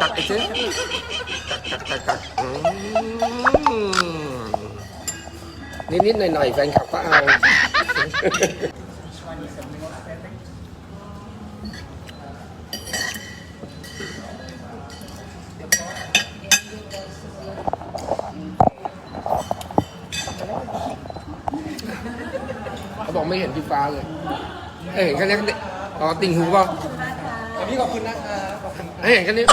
ตักไอ้ซิตักตักตักตักอืมนิดๆหน่อยแฟนคลับก็เอา เขาบอกไม่เห็นพี่ฟ้าเลยเอ้ยเห็นแค่นี้อ๋อติ่งหูเปล่าพี่ขอบคุณนะครั บขอบคุณให้เห็นแค่นี้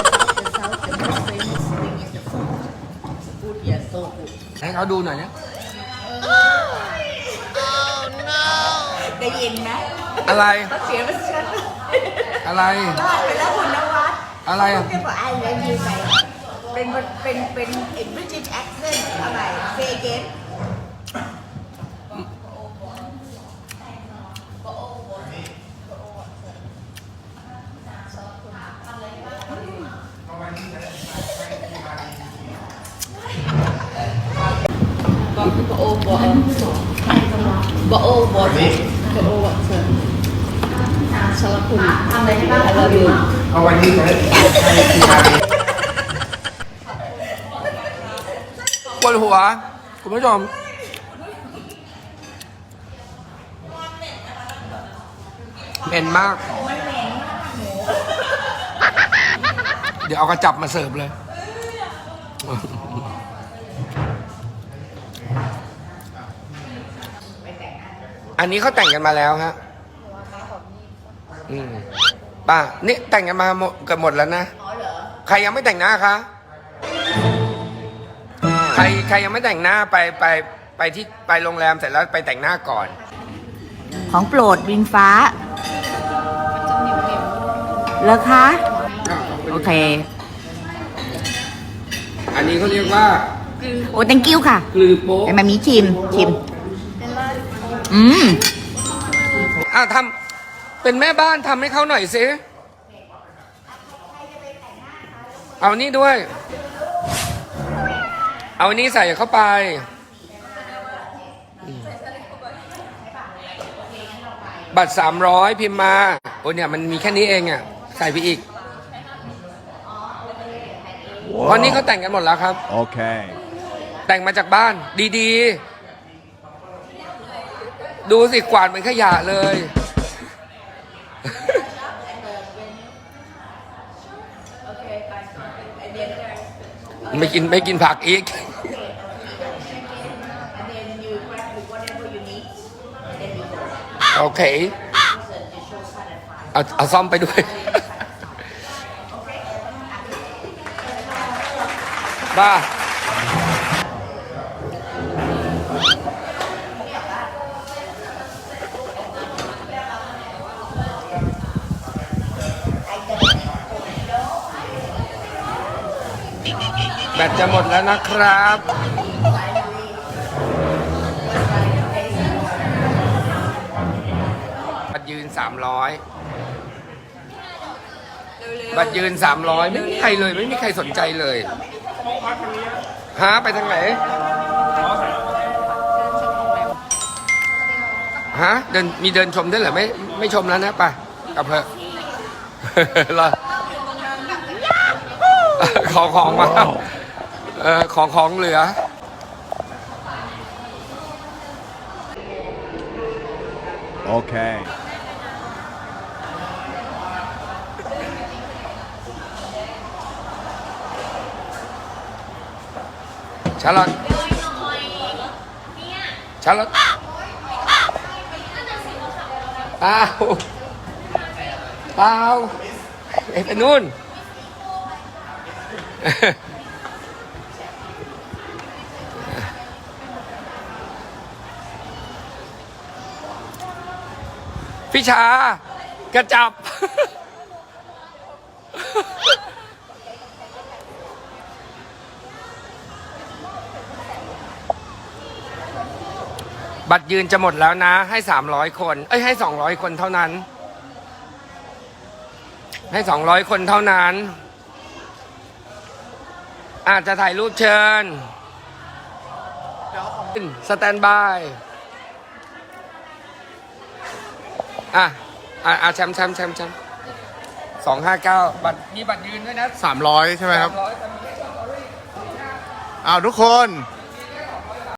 พูดอย่าโซ่พูดให้เขาดูหน่อยเนี่ยได้ยินไหมอะไรเสียงมันชัดอะไรบ้าไปแล้วคุณนวัดอะไรอะแกบอกไอ้เลี้ยงยืนไปเป็นเป็นเป็นเอ็นบริติชแอคเซนต์อะไรเฟเกน บอกพี่ โอบอกบอโอบอกบอโอบอกเชิญสารคุณทำอะไรที่บ้านเราดูเอาไว้ที่ไหนปวดหัวคุณผู้ชมเหม็นมาก เดี๋ยวเอากระจับมาเสิร์ฟเลย อันนี้เขาแต่งกันมาแล้วฮะอืมป้านี่แต่งกันมาหมดเกือบหมดแล้วนะอ๋อเหรอใครยังไม่แต่งหน้าคะใครใครยังไม่แต่งหน้าไปไปไปที่ไปโรงแรมเสร็จแล้วไปแต่งหน้าก่อน ของโปรดวิงฟ้าเหรอคะ โอเค อันนี้เขาเรียกว่า โอ้ thank you ค่ะ กลือโป๊ะ แต่มามีชิมชิม อืมอ้าวทำเป็นแม่บ้านทำให้เขาหน่อยสิเอานี่ด้วย เอานี่ใส่เข้าไปอืมบัตรสามร้อยพิมพ์มาโอ้เนี่ยมันมีแค่นี้เองอะใส่ไปอีกเพราะนี้เขาแต่งกันหมดแล้วครับ Okay. แต่งมาจากบ้านดีๆ ดูสิกวาดเหมือนขยะเลย ไม่กินไม่กินผักอีก โอเค เอาเอาซ่อมไปด้วย บ้า บตจะหมดแล้วนะครับ บัตรยืนสามร้อยบัตรยืนสามร้อยไม่มีใครเลย ไม่มีใครสนใจเลย ฮะ ไปทางไหน ฮะ เดิน มีเดินชมด้วยเหรอ ไม่ ไม่ชมแล้วนะไปกลับเถอะเหรอ ของของมา เออของของเหลือ Okay. ชาลอตชาลอตเปล่าเปล่าเอ็ไปนู่น พี่ชากระจับ บัตรยืนจะหมดแล้วนะ ให้สามร้อยคน เอ้ยให้สองร้อยคนเท่านั้น ให้สองร้อยคนเท่านั้น อาจจะถ่ายรูปเชิญสแตนบาย อะอะอะแชมป์แชมป์แชมป์แชมป์สองห้าเก้าบัตรมีบัตรยืนด้วยนะสามร้อยใช่ไหมครับ สามร้อยตอนนี้อ้าวทุกคน